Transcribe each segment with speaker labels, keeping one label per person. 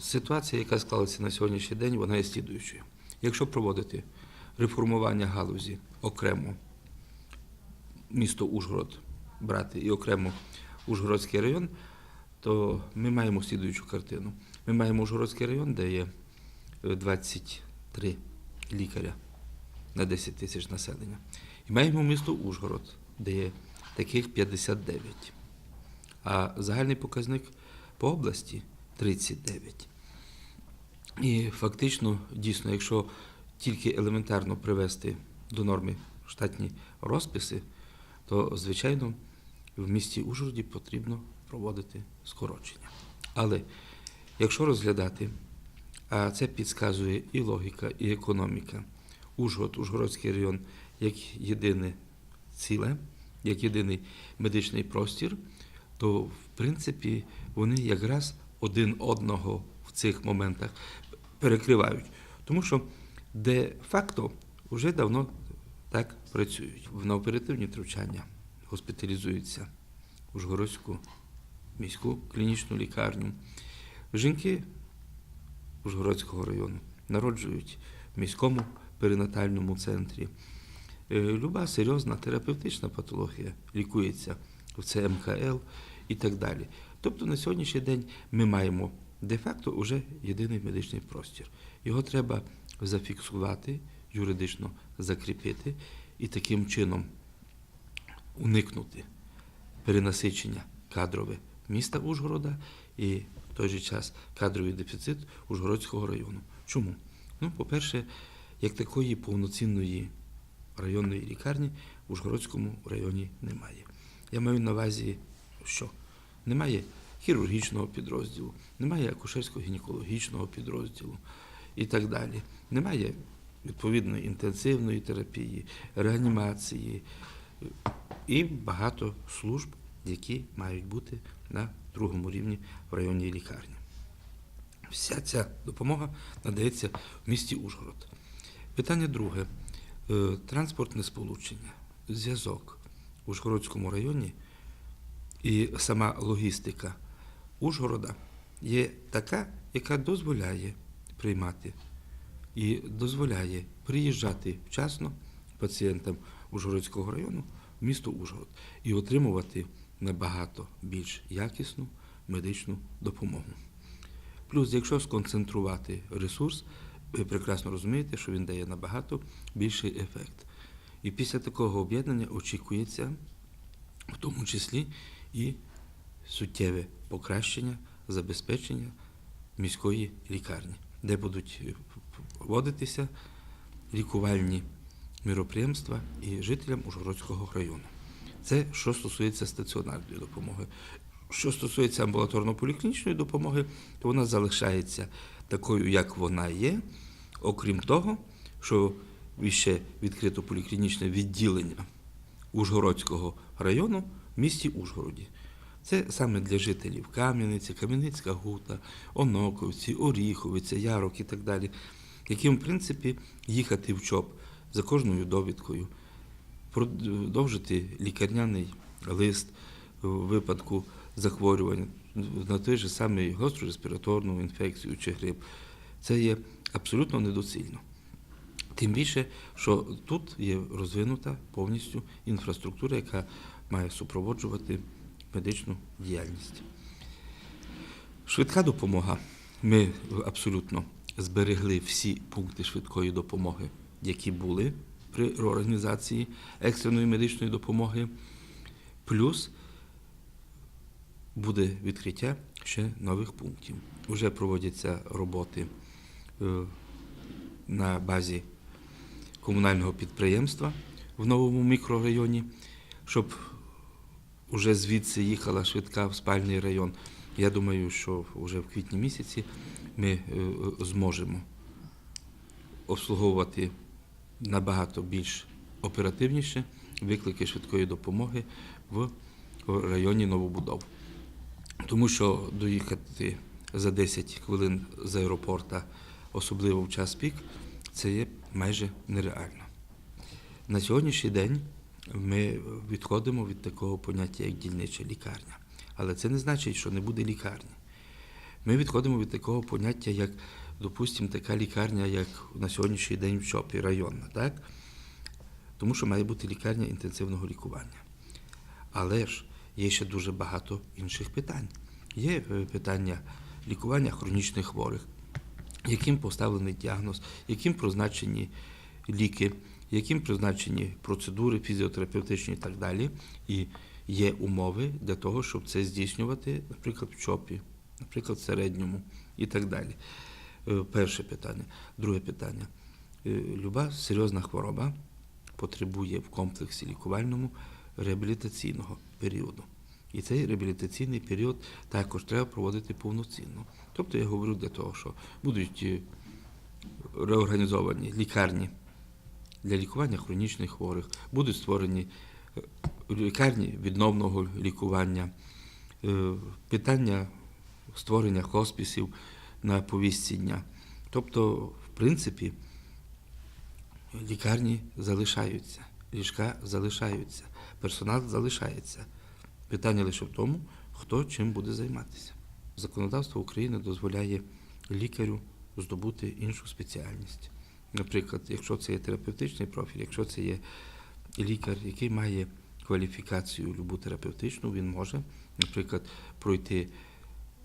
Speaker 1: Ситуація, яка склалася на сьогоднішній день, вона є слідуючою. Якщо проводити реформування галузі окремо місто Ужгород брати і окремо Ужгородський район, то ми маємо слідуючу картину. Ми маємо Ужгородський район, де є е, 23 лікаря на 10 тисяч населення. І маємо місто Ужгород, де є таких 59. А загальний показник по області 39. І фактично, дійсно, якщо тільки елементарно привести до норми штатні розписи, то, звичайно, в місті Ужгороді потрібно проводити скорочення. Але якщо розглядати, а це підказує і логіка, і економіка, Ужгород, Ужгородський район як єдине ціле, як єдиний медичний простір, то в принципі вони якраз один одного в цих моментах перекривають. Тому що де-факто вже давно так працюють. На оперативні втручання госпіталізуються в Ужгородську міську клінічну лікарню. Жінки Ужгородського району народжують в міському перинатальному центрі. Е, Люба серйозна терапевтична патологія лікується в ЦМКЛ і так далі. Тобто на сьогоднішній день ми маємо де-факто вже єдиний медичний простір. Його треба зафіксувати, юридично закріпити і таким чином уникнути перенасичення кадрове міста Ужгорода і в той же час кадровий дефіцит Ужгородського району. Чому? Ну, по-перше, як такої повноцінної районної лікарні в Ужгородському районі немає. Я маю на увазі, що немає хірургічного підрозділу, немає акушерсько-гінекологічного підрозділу і так далі. Немає відповідної інтенсивної терапії, реанімації і багато служб, які мають бути на другому рівні в районній лікарні. Вся ця допомога надається в місті Ужгород. Питання друге. Е, Транспортне сполучення, зв'язок в Ужгородському районі і сама логістика Ужгорода є така, яка дозволяє приймати і дозволяє приїжджати вчасно пацієнтам Ужгородського району в місто Ужгород і отримувати набагато більш якісну медичну допомогу. Плюс, якщо сконцентрувати ресурс, ви прекрасно розумієте, що він дає набагато більший ефект. І після такого об'єднання очікується, в тому числі, і суттєве покращення забезпечення міської лікарні, де будуть вводитися лікувальні міроприємства і жителям Ужгородського району. Це що стосується стаціонарної допомоги. Що стосується амбулаторно-поліклінічної допомоги, то вона залишається такою, як вона є, окрім того, що ще відкрито поліклінічне відділення Ужгородського району в місті Ужгороді. Це саме для жителів Кам'яниці, Кам'яницька Гута, Оноковці, Оріховиця, Ярок і так далі, яким, в принципі, їхати в ЧОП за кожною довідкою, продовжити лікарняний лист в випадку захворювання на той же самий гостру респіраторну інфекцію чи грип. Це є абсолютно недоцільно. Тим більше, що тут є розвинута повністю інфраструктура, яка має супроводжувати медичну діяльність. Швидка допомога. Ми абсолютно зберегли всі пункти швидкої допомоги, які були при організації екстреної медичної допомоги. Плюс буде відкриття ще нових пунктів. Уже проводяться роботи е, на базі комунального підприємства в новому мікрорайоні, щоб уже звідси їхала швидка в спальний район. Я думаю, що вже в квітні місяці ми е, зможемо обслуговувати набагато більш оперативніше виклики швидкої допомоги в районі новобудов. Тому що доїхати за 10 хвилин з аеропорта, особливо в час пік, це є майже нереально. На сьогоднішній день ми відходимо від такого поняття, як дільнича лікарня. Але це не значить, що не буде лікарні. Ми відходимо від такого поняття, як, допустимо, така лікарня, як на сьогоднішній день в ЧОПі, районна, так? Тому що має бути лікарня інтенсивного лікування. Але ж є ще дуже багато інших питань. Є е, питання лікування хронічних хворих, яким поставлений діагноз, яким призначені ліки, яким призначені процедури фізіотерапевтичні і так далі. І є умови для того, щоб це здійснювати, наприклад, в ЧОПі, наприклад, в середньому і так далі. Е, Перше питання. Друге питання. Е, Люба серйозна хвороба потребує в комплексі лікувальному реабілітаційного періоду. І цей реабілітаційний період також треба проводити повноцінно. Тобто я говорю для того, що будуть е, реорганізовані лікарні для лікування хронічних хворих, будуть створені е, лікарні відновного лікування, е, питання створення хоспісів на повістці дня. Тобто, в принципі, лікарні залишаються, ліжка залишаються, персонал залишається. Питання лише в тому, хто чим буде займатися. Законодавство України дозволяє лікарю здобути іншу спеціальність. Наприклад, якщо це є терапевтичний профіль, якщо це є лікар, який має кваліфікацію любу терапевтичну, він може, наприклад, пройти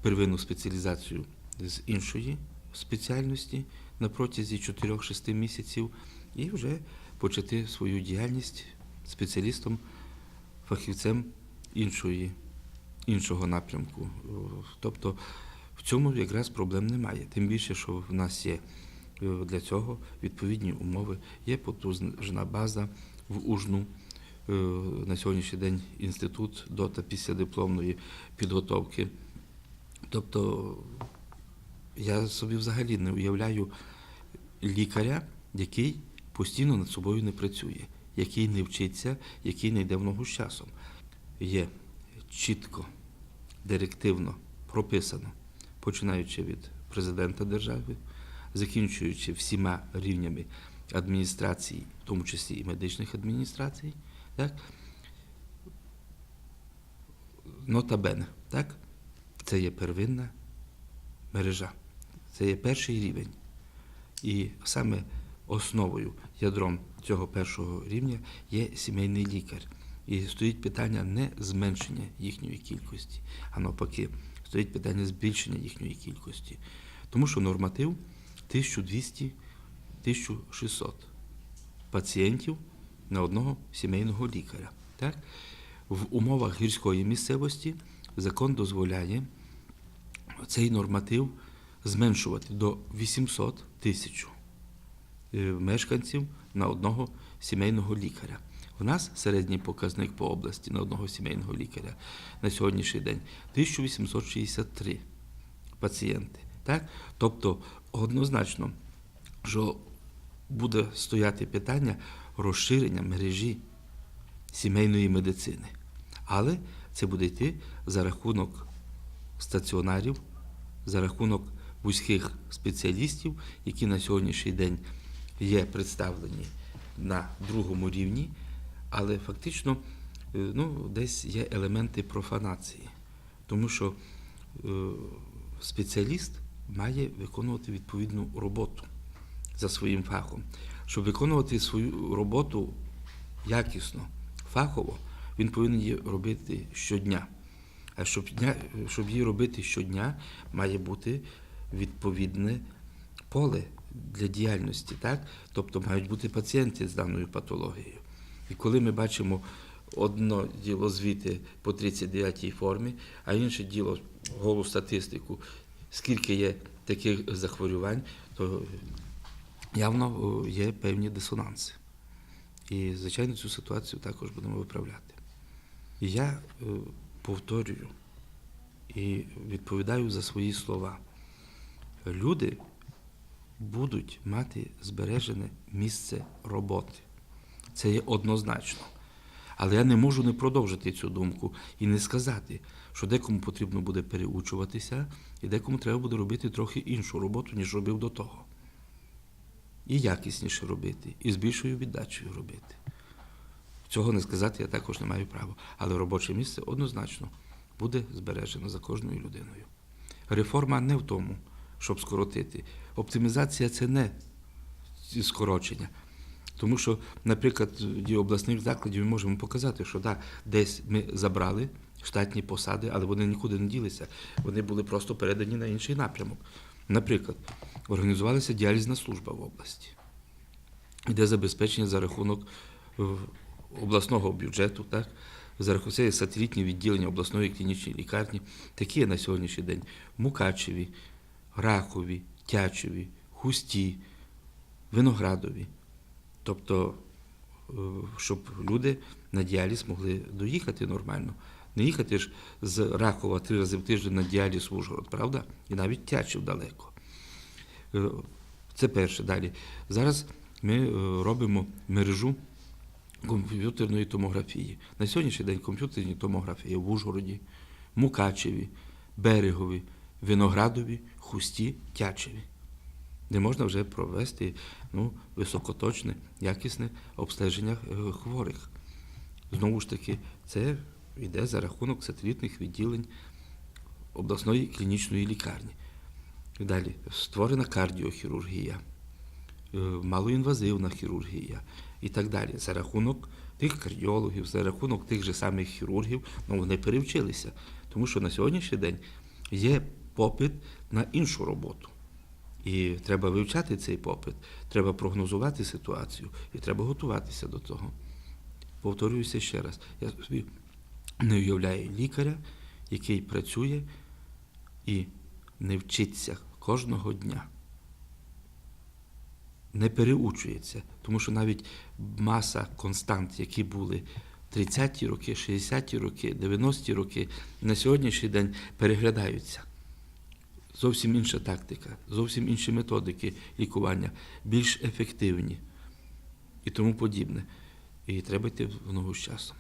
Speaker 1: первинну спеціалізацію з іншої спеціальності на протязі 4-6 місяців і вже почати свою діяльність спеціалістом, фахівцем іншої, іншого напрямку. Тобто в цьому якраз проблем немає. Тим більше, що в нас є для цього відповідні умови, є потужна база в Ужну. Е, На сьогоднішній день інститут до та післядипломної підготовки. Тобто я собі взагалі не уявляю лікаря, який постійно над собою не працює, який не вчиться, який не йде в ногу з часом. Є чітко, директивно прописано, починаючи від президента держави, закінчуючи всіма рівнями адміністрації, в тому числі і медичних адміністрацій, так? Нотабене, так? Це є первинна мережа. Це є перший рівень. І саме основою, ядром цього першого рівня є сімейний лікар. І стоїть питання не зменшення їхньої кількості, а навпаки, стоїть питання збільшення їхньої кількості. Тому що норматив 1200-1600 пацієнтів на одного сімейного лікаря. Так? В умовах гірської місцевості закон дозволяє цей норматив зменшувати до 800 тисяч е, мешканців на одного сімейного лікаря. У нас середній показник по області на одного сімейного лікаря на сьогоднішній день 1863 пацієнти. Так? Тобто однозначно, що буде стояти питання розширення мережі сімейної медицини. Але це буде йти за рахунок стаціонарів, за рахунок вузьких спеціалістів, які на сьогоднішній день є представлені на другому рівні, але фактично е, ну, десь є елементи профанації, тому що е, спеціаліст має виконувати відповідну роботу за своїм фахом. Щоб виконувати свою роботу якісно, фахово, він повинен її робити щодня. А щоб, щоб її робити щодня, має бути відповідне поле для діяльності, так? Тобто мають бути пацієнти з даною патологією. І коли ми бачимо одно діло звіти по 39-й формі, а інше діло голу статистику, скільки є таких захворювань, то явно є певні дисонанси. І, звичайно, цю ситуацію також будемо виправляти. Я е, повторюю і відповідаю за свої слова. Люди будуть мати збережене місце роботи. Це є однозначно. Але я не можу не продовжити цю думку і не сказати, що декому потрібно буде переучуватися, і декому треба буде робити трохи іншу роботу, ніж робив до того. І якісніше робити, і з більшою віддачею робити. Цього не сказати я також не маю права. Але робоче місце однозначно буде збережено за кожною людиною. Реформа не в тому, щоб скоротити. Оптимізація це не скорочення. Тому що, наприклад, в обласних закладів ми можемо показати, що да, десь ми забрали штатні посади, але вони нікуди не ділися. Вони були просто передані на інший напрямок. Наприклад, організувалася діалізна служба в області, іде забезпечення за рахунок е, обласного бюджету, так? це сателітні відділення обласної клінічної лікарні, такі є на сьогоднішній день Мукачеві, Рахові, Тячеві, Хусті, Виноградові. Тобто, е, щоб люди на діаліз могли доїхати нормально. Не їхати ж з Рахова три рази в тиждень на діаліз в Ужгород, правда? І навіть Тячів далеко. Е, Це перше. Далі. Зараз ми е, робимо мережу комп'ютерної томографії. На сьогоднішній день комп'ютерні томографії в Ужгороді, Мукачеві, Берегові, Виноградові, Хусті, Тячеві, де можна вже провести ну, високоточне, якісне обстеження е, хворих. Знову ж таки, це йде за рахунок сателітних відділень обласної клінічної лікарні. Далі створена кардіохірургія, е, малоінвазивна хірургія і так далі. За рахунок тих кардіологів, за рахунок тих же самих хірургів, ну вони перевчилися. Тому що на сьогоднішній день є попит на іншу роботу. І треба вивчати цей попит, треба прогнозувати ситуацію і треба готуватися до того. Повторююся ще раз, я собі не уявляю лікаря, який працює і не вчиться кожного дня. Не переучується, тому що навіть маса констант, які були 30-ті роки, 60-ті роки, 90-ті роки, на сьогоднішній день переглядаються. Зовсім інша тактика, зовсім інші методики лікування, більш ефективні і тому подібне. І треба йти в ногу з часом.